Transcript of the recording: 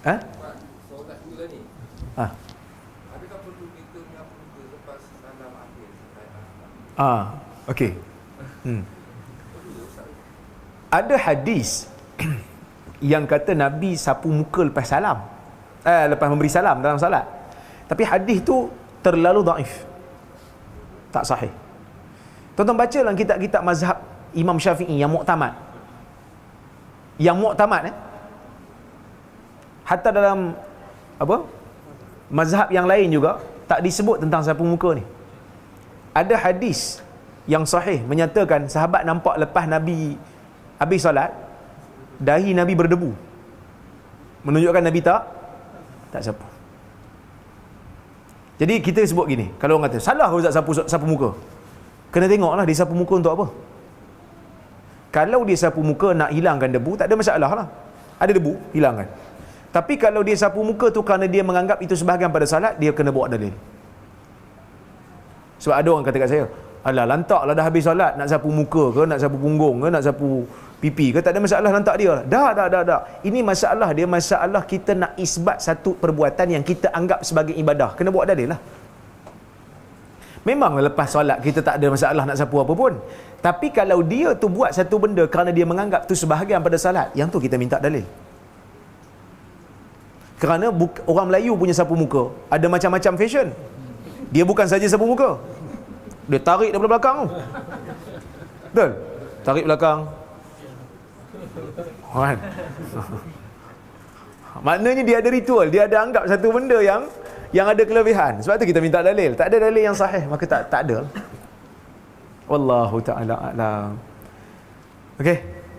Ha? Soalan pula ni. Ha. Adakah perlu kita menyapu lepas salam akhir? Ah, okey. Hmm. Ada hadis yang kata Nabi sapu muka lepas salam. Eh, lepas memberi salam dalam salat. Tapi hadis tu terlalu daif. Tak sahih. Tonton baca dalam kitab-kitab mazhab Imam Syafi'i yang muktamad. Yang muktamad eh. Hatta dalam apa? Mazhab yang lain juga tak disebut tentang sapu muka ni. Ada hadis yang sahih menyatakan sahabat nampak lepas Nabi habis solat dahi Nabi berdebu. Menunjukkan Nabi tak tak sapu. Jadi kita sebut gini, kalau orang kata, salah Ustaz sapu, sapu muka? Kena tengoklah dia sapu muka untuk apa. Kalau dia sapu muka nak hilangkan debu, tak ada masalah lah. Ada debu, hilangkan. Tapi kalau dia sapu muka tu kerana dia menganggap itu sebahagian pada salat, dia kena bawa dalil. Sebab ada orang kata kat saya, Alah lantak lah dah habis solat Nak sapu muka ke Nak sapu punggung ke Nak sapu pipi ke? Tak ada masalah lantak dia. Dah dah dah dah. Ini masalah dia Masalah kita nak isbat Satu perbuatan yang kita anggap sebagai ibadah. Kena buat dalil lah. Memang lepas solat Kita tak ada masalah nak sapu apa pun. Tapi kalau dia tu buat satu benda Kerana dia menganggap tu sebahagian pada salat Yang tu kita minta dalil kerana orang Melayu punya sapu muka ada macam-macam fashion. Dia bukan saja sapu muka. Dia tarik daripada belakang tu. Betul? Tarik belakang. Kan? Maknanya dia ada ritual, dia ada anggap satu benda yang yang ada kelebihan. Sebab tu kita minta dalil. Tak ada dalil yang sahih, maka tak tak ada. Wallahu taala alam. Okey.